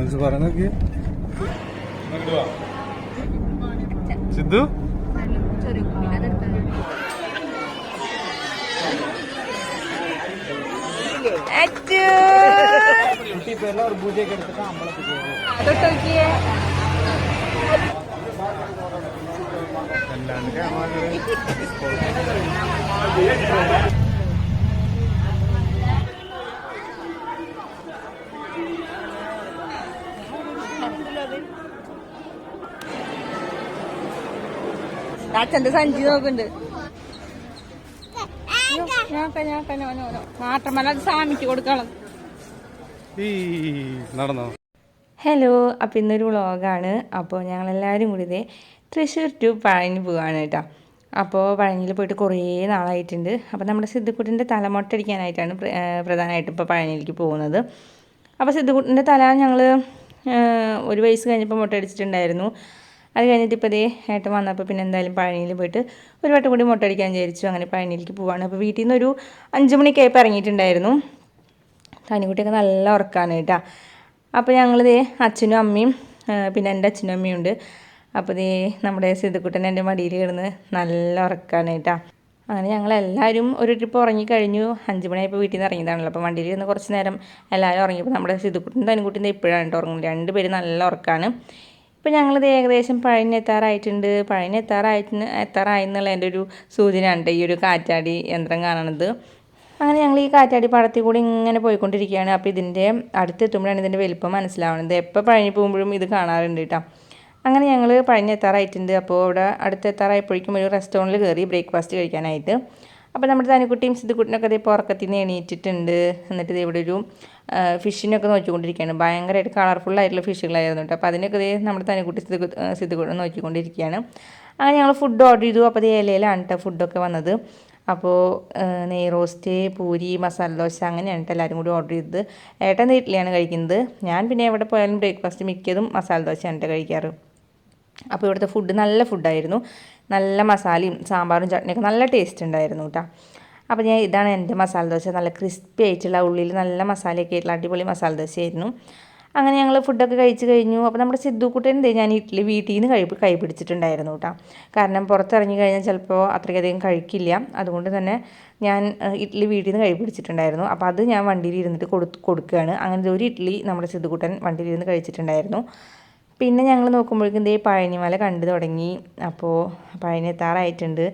മനസ്സ് പറഞ്ഞോക്കി സിദ്ധു? തൊട്ടോക്കിയേ അച്ഛന്റെ സഞ്ചി നോക്കുന്നുണ്ട്. മാത്രമല്ല അത് സ്വാമിക്ക് കൊടുക്കണം. നടന്നോ? ഹലോ അപ്പോൾ ഇന്നൊരു വ്ളോഗാണ്. അപ്പോൾ ഞങ്ങളെല്ലാവരും കൂടി ഇതേ തൃശ്ശൂർ ടു പഴനി പോവാണ് കേട്ടോ. അപ്പോൾ പഴനിയിൽ പോയിട്ട് കുറേ നാളായിട്ടുണ്ട്. അപ്പോൾ നമ്മുടെ സിദ്ധുക്കുട്ടിന്റെ തല മൊട്ടടിക്കാനായിട്ടാണ് പ്ര- ഏ, പ്രധാനമായിട്ടും ഇപ്പോൾ പഴനിയിലേക്ക് പോകുന്നത്. അപ്പോൾ സിദ്ധുക്കുട്ടിന്റെ തല ഞങ്ങൾ ഒരു വയസ്സ് കഴിഞ്ഞപ്പോൾ മൊട്ടടിച്ചിട്ടുണ്ടായിരുന്നു. അത് കഴിഞ്ഞിട്ട് ഇപ്പോൾ ഇതേ ഏട്ടൻ വന്നപ്പോൾ പിന്നെ എന്തായാലും പഴനിയിൽ പോയിട്ട് ഒരു വട്ടം കൂടി മുട്ടടിക്കാൻ വിചാരിച്ചു. അങ്ങനെ പഴനിയിലേക്ക് പോവാണ്. അപ്പോൾ വീട്ടിൽ നിന്ന് ഒരു അഞ്ച് മണിക്കായപ്പോൾ ഇറങ്ങിയിട്ടുണ്ടായിരുന്നു. തനിക്കുട്ടിയൊക്കെ നല്ല ഉറക്കാണ് കേട്ടോ. അപ്പോൾ ഞങ്ങളിതേ അച്ഛനും അമ്മയും പിന്നെ എന്റെ അച്ഛനും അമ്മയും ഉണ്ട്. അപ്പോൾ ഇതേ നമ്മുടെ സിദ്ധുക്കുട്ടൻ എന്റെ മടിയിൽ കിടന്ന് നല്ല ഉറക്കമാണ് കേട്ടോ. അങ്ങനെ ഞങ്ങളെല്ലാവരും ഒരു ട്രിപ്പ് ഉറങ്ങിക്കഴിഞ്ഞു അഞ്ച് മണിയായപ്പോൾ വീട്ടിൽ നിന്ന് ഇറങ്ങിയതാണല്ലോ. അപ്പോൾ വണ്ടിയിൽ ഇരുന്ന് കുറച്ച് നേരം എല്ലാവരും ഉറങ്ങിയപ്പോൾ നമ്മുടെ സിദ്ധുക്കുട്ടൻ തനിക്കുട്ടിന്റെ ഇപ്പോഴാണ് കേട്ടോ ഉറങ്ങുന്നത്. രണ്ടുപേരും നല്ല ഉറക്കമാണ് ഇപ്പം ഞങ്ങളിത് ഏകദേശം പഴനി എത്താറായിട്ട് എത്താറായി എന്നുള്ള എന്റെ ഒരു സൂചനയുണ്ട്. ഈ ഒരു കാറ്റാടി യന്ത്രം കാണണത്. അങ്ങനെ ഞങ്ങൾ ഈ കാറ്റാടി പാടത്തിൽ കൂടി ഇങ്ങനെ പോയിക്കൊണ്ടിരിക്കുകയാണ്. അപ്പോൾ ഇതിന്റെ അടുത്തെത്തുമ്പോഴാണ് ഇതിന്റെ വലിപ്പം മനസ്സിലാവുന്നത്. എപ്പോൾ പഴഞ്ഞു പോകുമ്പോഴും ഇത് കാണാറുണ്ട് കേട്ടോ. അങ്ങനെ ഞങ്ങൾ പഴനി എത്താറായിട്ടുണ്ട് അപ്പോൾ അവിടെ അടുത്തെത്താറായപ്പോഴേക്കും ഒരു റെസ്റ്റോറന്റിൽ കയറി ബ്രേക്ക്ഫാസ്റ്റ് കഴിക്കാനായിട്ട്. അപ്പോൾ നമ്മുടെ തനിക്കുട്ടിയും സിദ്ധുക്കുട്ടിനൊക്കെ ഇതേ പുറക്കത്തിൽ നിന്ന് എണീറ്റിട്ടുണ്ട്. എന്നിട്ട് ഇവിടെ ഒരു ഫിഷിനൊക്കെ നോക്കിക്കൊണ്ടിരിക്കുകയാണ്. ഭയങ്കരമായിട്ട് കളർഫുള്ളായിട്ടുള്ള ഫിഷുകളായിരുന്നു കേട്ടോ. അപ്പോൾ അതിനൊക്കെ ഇതേ നമ്മുടെ തനിക്കുട്ടി സ്ഥിതി സിദ്ധുക്കുട്ടി നോക്കിക്കൊണ്ടിരിക്കുകയാണ്. അങ്ങനെ ഞങ്ങൾ ഫുഡ് ഓർഡർ ചെയ്തു. അപ്പോൾ അത് ഇലയിലാണ് കേട്ടോ ഫുഡൊക്കെ വന്നത്. അപ്പോൾ നെയ് റോസ്റ്റ് പൂരി മസാല ദോശ അങ്ങനെയാണ് കേട്ടോ എല്ലാവരും കൂടി ഓർഡർ ചെയ്തത്. ഏട്ടൻ വീട്ടിലാണ് കഴിക്കുന്നത്. ഞാൻ പിന്നെ എവിടെ പോയാലും ബ്രേക്ക്ഫാസ്റ്റ് മിക്കതും മസാല ദോശയാണ് കേട്ടോ കഴിക്കാറ്. അപ്പോൾ ഇവിടുത്തെ ഫുഡ് നല്ല ഫുഡായിരുന്നു നല്ല മസാലയും സാമ്പാറും ചട്നിയൊക്കെ നല്ല ടേസ്റ്റ് ഉണ്ടായിരുന്നു കേട്ടോ. അപ്പോൾ ഞാൻ ഇതാണ് എന്റെ മസാല ദോശ. നല്ല ക്രിസ്പി ആയിട്ടുള്ള ഉള്ളിൽ നല്ല മസാലയൊക്കെ ആയിട്ടുള്ള അടിപൊളി മസാല ദോശയായിരുന്നു. അങ്ങനെ ഞങ്ങൾ ഫുഡൊക്കെ കഴിച്ച് കഴിഞ്ഞു. അപ്പോൾ നമ്മുടെ സിദ്ധുക്കുട്ടൻ ഞാൻ ഇഡ്ഡലി വീട്ടിൽ നിന്ന് കഴി കൈ പിടിച്ചിട്ടുണ്ടായിരുന്നു കേട്ടോ. കാരണം പുറത്തിറങ്ങി കഴിഞ്ഞാൽ ചിലപ്പോൾ അത്രയ്ക്കധികം കഴിക്കില്ല. അതുകൊണ്ട് തന്നെ ഞാൻ ഇഡ്ഡലി വീട്ടിൽ നിന്ന് കൈ പിടിച്ചിട്ടുണ്ടായിരുന്നു. അപ്പോൾ അത് ഞാൻ വണ്ടിയിൽ ഇരുന്നിട്ട് കൊടു കൊടുക്കുകയാണ്. അങ്ങനെ ഒരു ഇഡ്ഡലി നമ്മുടെ സിദ്ധുക്കുട്ടൻ വണ്ടിയിൽ ഇരുന്ന് കഴിച്ചിട്ടുണ്ടായിരുന്നു. പിന്നെ ഞങ്ങൾ നോക്കുമ്പോഴേക്കും ദേ പഴനിമല കണ്ടു തുടങ്ങി. അപ്പോൾ പഴനി എത്താറായിട്ടുണ്ട്.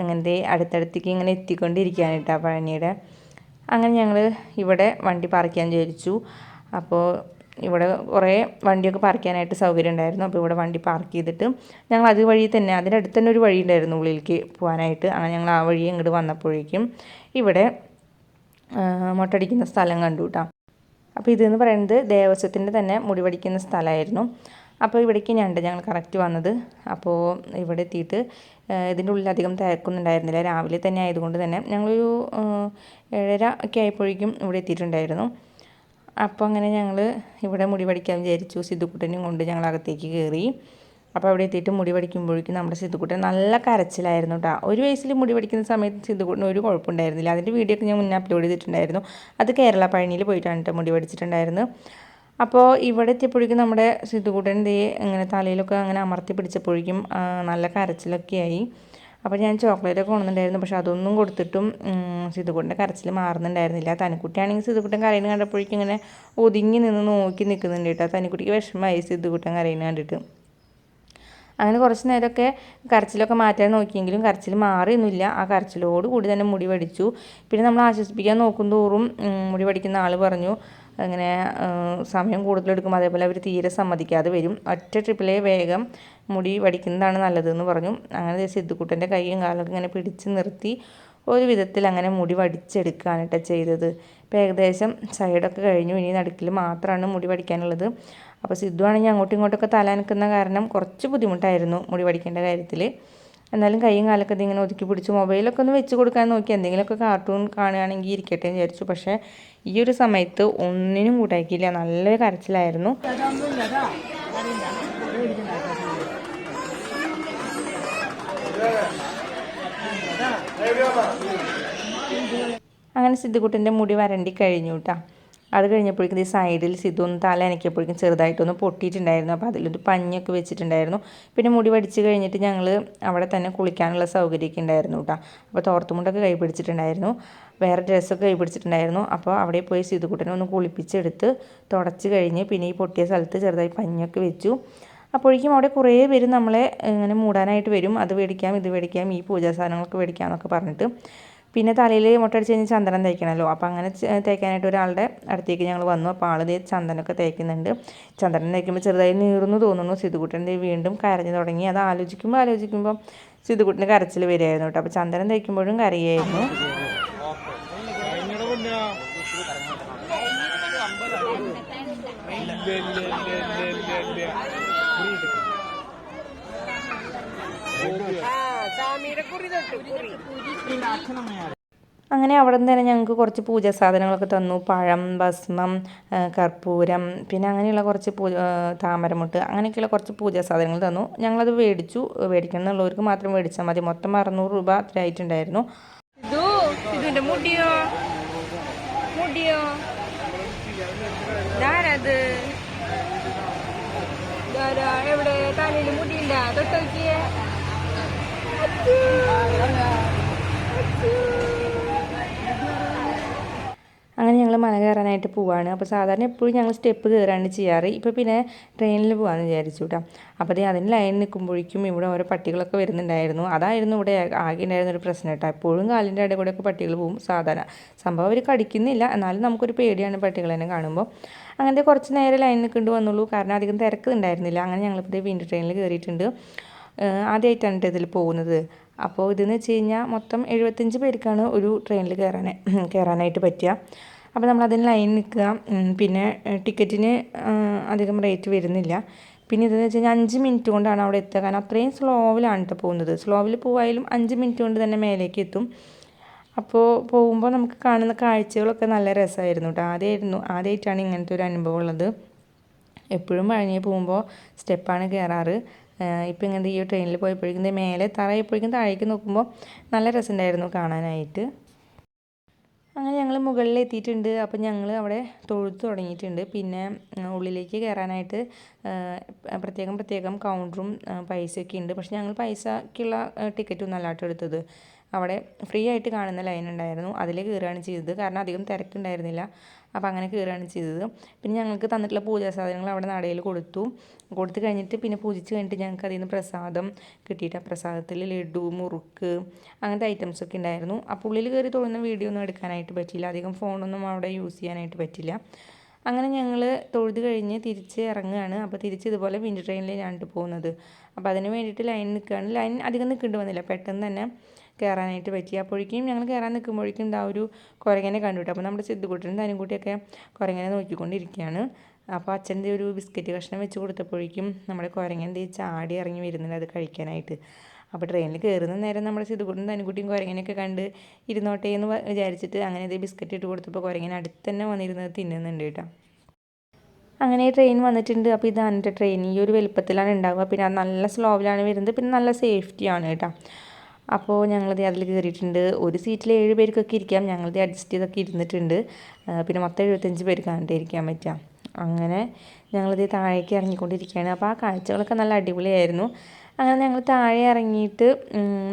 അങ്ങനത്തെ അടുത്തടുത്തേക്ക് ഇങ്ങനെ എത്തിക്കൊണ്ടിരിക്കുകയാണ് കേട്ടോ പഴനിയുടെ. അങ്ങനെ ഞങ്ങൾ ഇവിടെ വണ്ടി പാർക്ക് ചെയ്യാൻ വിചാരിച്ചു. അപ്പോൾ ഇവിടെ കുറേ വണ്ടിയൊക്കെ പാർക്ക് ചെയ്യാനായിട്ട് സൗകര്യം ഉണ്ടായിരുന്നു. അപ്പോൾ ഇവിടെ വണ്ടി പാർക്ക് ചെയ്തിട്ട് ഞങ്ങൾ അത് വഴി തന്നെ അതിന്റെ അടുത്ത് തന്നെ ഒരു വഴി ഉണ്ടായിരുന്നു ഉള്ളിലേക്ക് പോകാനായിട്ട്. അങ്ങനെ ഞങ്ങൾ ആ വഴി ഇങ്ങോട്ട് വന്നപ്പോഴേക്കും ഇവിടെ മുട്ടടിക്കുന്ന സ്ഥലം കണ്ടു കേട്ടോ. അപ്പോൾ ഇതെന്ന് പറയുന്നത് ദേവസ്വത്തിന്റെ തന്നെ മുടിവടിക്കുന്ന സ്ഥലമായിരുന്നു. അപ്പോൾ ഇവിടേക്ക് ഞണ്ട് ഞങ്ങൾ കറക്റ്റ് വന്നത്. അപ്പോൾ ഇവിടെ എത്തിയിട്ട് ഇതിന്റെ ഉള്ളിൽ അധികം തിരക്കൊന്നും ഉണ്ടായിരുന്നില്ല രാവിലെ തന്നെ ആയതുകൊണ്ട് തന്നെ ഞങ്ങളൊരു ഏഴര ഒക്കെ ആയപ്പോഴേക്കും ഇവിടെ എത്തിയിട്ടുണ്ടായിരുന്നു. അപ്പോൾ അങ്ങനെ ഞങ്ങൾ ഇവിടെ മുടി പഠിക്കാൻ വിചാരിച്ചു. സിദ്ധുക്കുട്ടനെയും കൊണ്ട് ഞങ്ങൾ അകത്തേക്ക് കയറി. അപ്പോൾ അവിടെ എത്തിയിട്ട് മുടി പഠിക്കുമ്പോഴേക്കും നമ്മുടെ സിദ്ധുക്കുട്ടൻ നല്ല കരച്ചിലായിരുന്നു കേട്ടോ. ഒരു വയസ്സിൽ മുടി പഠിക്കുന്ന സമയത്ത് സിദ്ധുക്കുട്ടന് ഒരു കുഴപ്പമുണ്ടായിരുന്നില്ല. അതിന്റെ വീഡിയോ ഒക്കെ ഞാൻ മുന്നേ അപ്ലോഡ് ചെയ്തിട്ടുണ്ടായിരുന്നു. അത് കേരള പഴനിയിൽ പോയിട്ടാണ് കേട്ടോ മുടി പഠിച്ചിട്ടുണ്ടായിരുന്നത്. അപ്പോൾ ഇവിടെ എത്തിയപ്പോഴേക്കും നമ്മുടെ സിദ്ധുക്കുട്ടൻ ദേ ഇങ്ങനെ തലയിലൊക്കെ അങ്ങനെ അമർത്തി പിടിച്ചപ്പോഴേക്കും നല്ല കരച്ചിലൊക്കെ ആയി. അപ്പോൾ ഞാൻ ചോക്ലേറ്റ് ഒക്കെ കൊണ്ടുവന്നിട്ടുണ്ടായിരുന്നു പക്ഷെ അതൊന്നും കൊടുത്തിട്ടും സിദ്ധുക്കുട്ടന്റെ കരച്ചിൽ മാറുന്നുണ്ടായിരുന്നില്ല. തനിക്കുട്ടിയാണെങ്കിൽ സിദ്ധുക്കുട്ടൻ കരയുന്ന കണ്ടപ്പോഴേക്കും ഇങ്ങനെ ഒതുങ്ങി നിന്ന് നോക്കി നിൽക്കുന്നുണ്ട് കേട്ടോ. തനിക്കുട്ടിക്ക് വിഷമമായി സിദ്ധുക്കുട്ടൻ കരയുന്ന കണ്ടിട്ട്. അങ്ങനെ കുറച്ച് നേരമൊക്കെ കരച്ചിലൊക്കെ മാറ്റാൻ നോക്കിയെങ്കിലും കരച്ചിൽ മാറിയൊന്നുമില്ല. ആ കരച്ചിലോട് കൂടി തന്നെ മുടി വടിച്ചു. പിന്നെ നമ്മൾ ആശ്വസിപ്പിക്കാൻ നോക്കും തോറും മുടി പഠിക്കുന്ന ആൾ പറഞ്ഞു അങ്ങനെ സമയം കൂടുതലെടുക്കും അതേപോലെ അവർ തീരെ സമ്മതിക്കാതെ വരും. ഒറ്റ ട്രിപ്പിലെ വേഗം മുടി വടിക്കുന്നതാണ് നല്ലതെന്ന് പറഞ്ഞു. അങ്ങനെ സിദ്ധുക്കുട്ടന്റെ കൈയും കാലൊക്കെ ഇങ്ങനെ പിടിച്ച് നിർത്തി ഒരു വിധത്തിൽ അങ്ങനെ മുടി വടിച്ചെടുക്കുകയാണ് കേട്ടോ ചെയ്തത്. ഇപ്പോൾ ഏകദേശം സൈഡൊക്കെ കഴിഞ്ഞു. ഇനി നടുക്കിൽ മാത്രമാണ് മുടി വടിക്കാനുള്ളത്. അപ്പോൾ സിദ്ധു ആണെങ്കിൽ അങ്ങോട്ടും ഇങ്ങോട്ടൊക്കെ തല കാരണം കുറച്ച് ബുദ്ധിമുട്ടായിരുന്നു മുടി വടിക്കേണ്ട കാര്യത്തിൽ എന്നാലും കൈയും കാലൊക്കെ ഇതിങ്ങനെ ഒതുക്കി പിടിച്ച് മൊബൈലൊക്കെ ഒന്ന് വെച്ച് കൊടുക്കാൻ നോക്കി. എന്തെങ്കിലുമൊക്കെ കാർട്ടൂൺ കാണുകയാണെങ്കിൽ ഇരിക്കട്ടെ എന്ന് വിചാരിച്ചു. പക്ഷേ ഈ ഒരു സമയത്ത് ഒന്നിനും കൂട്ടാക്കിയില്ല നല്ല കരച്ചിലായിരുന്നു. അങ്ങനെ സിദ്ധുക്കുട്ടന്റെ മുടി വരണ്ടി കഴിഞ്ഞു കേട്ടോ അത് കഴിഞ്ഞപ്പോഴേക്കും ഈ സൈഡിൽ സിദ്ധു ഒന്ന് തല അനക്കിയപ്പോഴേക്കും ചെറുതായിട്ടൊന്ന് പൊട്ടിയിട്ടുണ്ടായിരുന്നു. അപ്പോൾ അതിലൊരു പഞ്ഞൊക്കെ വെച്ചിട്ടുണ്ടായിരുന്നു. പിന്നെ മുടി വടിച്ച് കഴിഞ്ഞിട്ട് ഞങ്ങൾ അവിടെ തന്നെ കുളിക്കാനുള്ള സൗകര്യമൊക്കെ ഉണ്ടായിരുന്നു കേട്ടോ. അപ്പോൾ തോർത്തുമുണ്ടൊക്കെ കൈ പിടിച്ചിട്ടുണ്ടായിരുന്നു. വേറെ ഡ്രസ്സൊക്കെ കൈ പിടിച്ചിട്ടുണ്ടായിരുന്നു. അപ്പോൾ അവിടെ പോയി സിദ്ധുക്കുട്ടനെ ഒന്ന് കുളിപ്പിച്ചെടുത്ത് തുടച്ച് കഴിഞ്ഞ് പിന്നെ ഈ പൊട്ടിയ സ്ഥലത്ത് ചെറുതായി പഞ്ഞൊക്കെ വെച്ചു. അപ്പോഴേക്കും അവിടെ കുറേ പേര് നമ്മളെ ഇങ്ങനെ മൂടാനായിട്ട് വരും. അത് മേടിക്കാം ഇത് മേടിക്കാം ഈ പൂജാ സാധനങ്ങളൊക്കെ മേടിക്കാം എന്നൊക്കെ പറഞ്ഞിട്ട്. പിന്നെ തലയിൽ മുട്ടടിച്ച് കഴിഞ്ഞ് ചന്ദനം തേക്കണമല്ലോ. അപ്പോൾ അങ്ങനെ തേക്കാനായിട്ട് ഒരാളുടെ അടുത്തേക്ക് ഞങ്ങൾ വന്നു. അപ്പോൾ ആൾ ദേ ചന്ദനമൊക്കെ തേക്കുന്നുണ്ട്. ചന്ദനം തേക്കുമ്പോൾ ചെറുതായി നീറുന്നു തോന്നുന്നു. സിതുകുട്ടന്റെ വീണ്ടും കരഞ്ഞു തുടങ്ങി. അത് ആലോചിക്കുമ്പോൾ ആലോചിക്കുമ്പോൾ സിതുകുട്ടിന്റെ കരച്ചിൽ വരികയായിരുന്നു കേട്ടോ. അപ്പോൾ ചന്ദനം തേക്കുമ്പോഴും കരയായിരുന്നു കഴിഞ്ഞയുടെ അങ്ങനെ അവിടെ നിന്ന് തന്നെ ഞങ്ങൾക്ക് കുറച്ച് പൂജാ സാധനങ്ങളൊക്കെ തന്നു. പഴം ഭസ്മം കർപ്പൂരം പിന്നെ അങ്ങനെയുള്ള കുറച്ച് പൂ താമരമുട്ട് അങ്ങനെയൊക്കെയുള്ള കുറച്ച് പൂജാ സാധനങ്ങൾ തന്നു. ഞങ്ങളത് മേടിച്ചു. മേടിക്കണം എന്നുള്ളവർക്ക് മാത്രം മേടിച്ചാൽ മതി. മൊത്തം അറുന്നൂറ് രൂപ അത്ര ആയിട്ടുണ്ടായിരുന്നു. മുടിയോ? മുടിയോ? എവിടെ? തലയിൽ മുടിയില്ല. തൊട്ട് നോക്കിയേ. അങ്ങനെ ഞങ്ങൾ മല കയറാനായിട്ട് പോവാണ്. അപ്പോൾ സാധാരണ എപ്പോഴും ഞങ്ങൾ സ്റ്റെപ്പ് കയറാണ് ചെയ്യാറ്. ഇപ്പോൾ പിന്നെ ട്രെയിനിൽ പോകാമെന്ന് വിചാരിച്ചു കേട്ടോ അപ്പോൾ അതിന് ലൈൻ നിൽക്കുമ്പോഴേക്കും ഇവിടെ ഓരോ പട്ടികളൊക്കെ വരുന്നുണ്ടായിരുന്നു. അതായിരുന്നു ഇവിടെ ആകെ ഉണ്ടായിരുന്ന ഒരു പ്രശ്നം കേട്ടോ എപ്പോഴും കാലിന്റെ ഇടയിൽ കൂടെയൊക്കെ പട്ടികൾ പോകും സാധാരണ. സംഭവം അവർ കടിക്കുന്നില്ല. എന്നാലും നമുക്കൊരു പേടിയാണ് പട്ടികളെന്നെ കാണുമ്പോൾ അങ്ങനത്തെ കുറച്ച് നേരം ലൈൻ നിൽക്കേണ്ടി വന്നുള്ളൂ. കാരണം അധികം തിരക്ക് ഉണ്ടായിരുന്നില്ല. അങ്ങനെ ഞങ്ങളിപ്പോൾ വീണ്ടും ട്രെയിനിൽ കയറിയിട്ടുണ്ട് ആദ്യമായിട്ടാണ് ഇതിൽ പോകുന്നത്. അപ്പോൾ ഇതെന്ന് വെച്ച് കഴിഞ്ഞാൽ മൊത്തം എഴുപത്തഞ്ച് പേർക്കാണ് ഒരു ട്രെയിനിൽ കയറാൻ കയറാനായിട്ട് പറ്റുക അപ്പോൾ നമ്മൾ അതിന് ലൈൻ നിൽക്കുക പിന്നെ ടിക്കറ്റിന് അധികം റേറ്റ് വരുന്നില്ല. പിന്നെ ഇതെന്ന് വെച്ച് കഴിഞ്ഞാൽ അഞ്ച് മിനിറ്റ് കൊണ്ടാണ് അവിടെ എത്തുക. കാരണം അത്രയും സ്ലോവിലാണ് കേട്ടോ പോകുന്നത്. സ്ലോവിൽ പോയാലും അഞ്ച് മിനിറ്റ് കൊണ്ട് തന്നെ മേലേക്ക് എത്തും. അപ്പോൾ പോകുമ്പോൾ നമുക്ക് കാണുന്ന കാഴ്ചകളൊക്കെ നല്ല രസമായിരുന്നു കേട്ടോ ആദ്യമായിരുന്നു ആദ്യമായിട്ടാണ് ഇങ്ങനത്തെ ഒരു അനുഭവം ഉള്ളത്. എപ്പോഴും വഴങ്ങി പോകുമ്പോൾ സ്റ്റെപ്പാണ് കയറാറ് ഇപ്പം ഇങ്ങനത്തെ ഈ ട്രെയിനിൽ പോയപ്പോഴേക്കും മേലെ തറയപ്പോഴേക്കും താഴേക്ക് നോക്കുമ്പോൾ നല്ല രസമുണ്ടായിരുന്നു കാണാനായിട്ട്. അങ്ങനെ ഞങ്ങൾ മുകളിൽ എത്തിയിട്ടുണ്ട്. അപ്പോൾ ഞങ്ങൾ അവിടെ തൊഴുത്ത് തുടങ്ങിയിട്ടുണ്ട്. പിന്നെ ഉള്ളിലേക്ക് കയറാനായിട്ട് പ്രത്യേകം പ്രത്യേകം കൗണ്ടറും പൈസയൊക്കെ ഉണ്ട്. പക്ഷെ ഞങ്ങൾ പൈസക്കുള്ള ടിക്കറ്റും അല്ലാട്ടോ എടുത്തത്. അവിടെ ഫ്രീ ആയിട്ട് കാണുന്ന ലൈൻ ഉണ്ടായിരുന്നു. അതിൽ കയറുകയാണ് ചെയ്തത്. കാരണം അധികം തിരക്കുണ്ടായിരുന്നില്ല. അപ്പോൾ അങ്ങനെ കയറുകയാണ് ചെയ്തത്. പിന്നെ ഞങ്ങൾക്ക് തന്നിട്ടുള്ള പൂജാ സാധനങ്ങൾ അവിടെ നടയിൽ കൊടുത്തു. കൊടുത്തു കഴിഞ്ഞിട്ട് പിന്നെ പൂജിച്ച് കഴിഞ്ഞിട്ട് ഞങ്ങൾക്ക് അതിൽ നിന്ന് പ്രസാദം കിട്ടിയിട്ട് ആ പ്രസാദത്തിൽ ലഡു മുറുക്ക് അങ്ങനത്തെ ഐറ്റംസ് ഒക്കെ ഉണ്ടായിരുന്നു. ആ പുള്ളിയിൽ കയറി തൊഴുന്ന വീഡിയോ ഒന്നും എടുക്കാനായിട്ട് പറ്റിയില്ല. അധികം ഫോണൊന്നും അവിടെ യൂസ് ചെയ്യാനായിട്ട് പറ്റില്ല അങ്ങനെ ഞങ്ങൾ തൊഴുത് കഴിഞ്ഞ് തിരിച്ച് ഇറങ്ങുകയാണ്. അപ്പോൾ തിരിച്ച് ഇതുപോലെ വിൻഡ് ട്രെയിനിൽ ഞാനിട്ട് പോകുന്നത് അപ്പോൾ അതിന് വേണ്ടിയിട്ട് ലൈൻ നിൽക്കുകയാണ്. ലൈൻ അധികം നിൽക്കേണ്ടി വന്നില്ല. പെട്ടെന്ന് തന്നെ കയറാനായിട്ട് പറ്റി. അപ്പോഴേക്കും ഞങ്ങൾ കയറാൻ നിൽക്കുമ്പോഴേക്കും എന്താ ഒരു കുരങ്ങനെ കണ്ടുവിട്ടു അപ്പോൾ നമ്മുടെ സിദ്ധുകുട്ടനും തനുംകുട്ടിയൊക്കെ കുരങ്ങനെ നോക്കിക്കൊണ്ടിരിക്കുകയാണ്. അപ്പോൾ അച്ഛന്റെ ഒരു ബിസ്ക്കറ്റ് കഷ്ണം വെച്ച് കൊടുത്തപ്പോഴേക്കും നമ്മുടെ കുരങ്ങൻ ദേ ചാടി ഇറങ്ങി വരുന്നുണ്ട് അത് കഴിക്കാനായിട്ട്. അപ്പോൾ ട്രെയിനിൽ കയറുന്ന നേരം നമ്മുടെ സിദ്ധുക്കുട്ടും തനുകുട്ടിയും കുരങ്ങനെയൊക്കെ കണ്ട് ഇരുന്നോട്ടെ എന്ന് വിചാരിച്ചിട്ട് അങ്ങനെ ഇതേ ബിസ്ക്കറ്റ് ഇട്ട് കൊടുത്തപ്പോൾ കുരങ്ങൻ അടുത്ത് തന്നെ വന്നിരുന്നത് തിന്നുന്നുണ്ട് കേട്ടോ. അങ്ങനെ ട്രെയിൻ വന്നിട്ടുണ്ട്. അപ്പോൾ ഇതാണ് ട്രെയിൻ. ഈ ഒരു വലുപ്പത്തിലാണ് ഉണ്ടാവുക. പിന്നെ അത് നല്ല സ്ലോവിലാണ് വരുന്നത്. പിന്നെ നല്ല സേഫ്റ്റിയാണ് കേട്ടോ. അപ്പോൾ ഞങ്ങളത് അതിൽ കയറിയിട്ടുണ്ട്. ഒരു സീറ്റിൽ ഏഴ് പേർക്കൊക്കെ ഇരിക്കാം. ഞങ്ങളത് അഡ്ജസ്റ്റ് ചെയ്തൊക്കെ ഇരുന്നിട്ടുണ്ട്. പിന്നെ മൊത്തം എഴുപത്തഞ്ച് പേർക്ക് കേട്ടോ ഇരിക്കാൻ പറ്റുക അങ്ങനെ ഞങ്ങളത് താഴേക്ക് ഇറങ്ങിക്കൊണ്ടിരിക്കുകയാണ്. അപ്പോൾ ആ കാഴ്ചകളൊക്കെ നല്ല അടിപൊളിയായിരുന്നു. അങ്ങനെ ഞങ്ങൾ താഴെ ഇറങ്ങിയിട്ട്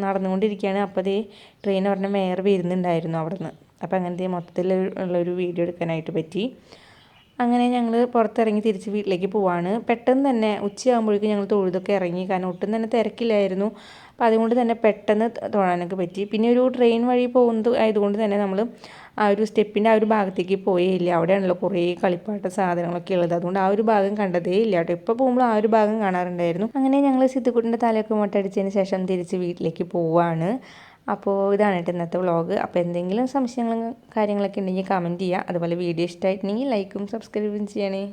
നടന്നുകൊണ്ടിരിക്കുകയാണ്. അപ്പോൾ ദേ ട്രെയിൻ ഒരെണ്ണം വേറെ വരുന്നുണ്ടായിരുന്നു അവിടെ നിന്ന് അപ്പോൾ അങ്ങനത്തെ മൊത്തത്തിൽ ഉള്ളൊരു വീഡിയോ എടുക്കാനായിട്ട് പറ്റി. അങ്ങനെ ഞങ്ങൾ പുറത്തിറങ്ങി തിരിച്ച് വീട്ടിലേക്ക് പോവാണ്. പെട്ടെന്ന് തന്നെ ഉച്ചയാകുമ്പോഴേക്കും ഞങ്ങൾ തൊഴുതൊക്കെ ഇറങ്ങി. കാരണം ഒട്ടും തന്നെ തിരക്കില്ലായിരുന്നു. അപ്പോൾ അതുകൊണ്ട് തന്നെ പെട്ടെന്ന് തൊഴാനൊക്കെ പറ്റി. പിന്നെ ഒരു ട്രെയിൻ വഴി പോകുന്നത് ആയതുകൊണ്ട് തന്നെ നമ്മൾ ആ ഒരു സ്റ്റെപ്പിന്റെ ആ ഒരു ഭാഗത്തേക്ക് പോയേ ഇല്ല. അവിടെയാണല്ലോ കുറേ കളിപ്പാട്ട സാധനങ്ങളൊക്കെ ഉള്ളത്. അതുകൊണ്ട് ആ ഒരു ഭാഗം കണ്ടതേ ഇല്ല കേട്ടോ. ഇപ്പോൾ പോകുമ്പോൾ ആ ഒരു ഭാഗം കാണാറുണ്ടായിരുന്നു. അങ്ങനെ ഞങ്ങൾ സിദ്ധുക്കുട്ടിന്റെ തലയൊക്കെ മുട്ടടിച്ചതിന് ശേഷം തിരിച്ച് വീട്ടിലേക്ക് പോവാണ്. അപ്പോൾ ഇതാണ് കേട്ടോ ഇന്നത്തെ വ്ളോഗ് അപ്പോൾ എന്തെങ്കിലും സംശയങ്ങളും കാര്യങ്ങളൊക്കെ ഉണ്ടെങ്കിൽ കമന്റ് ചെയ്യുക. അതുപോലെ വീഡിയോ ഇഷ്ടമായിട്ടുണ്ടെങ്കിൽ ലൈക്കും സബ്സ്ക്രൈബും ചെയ്യണേ.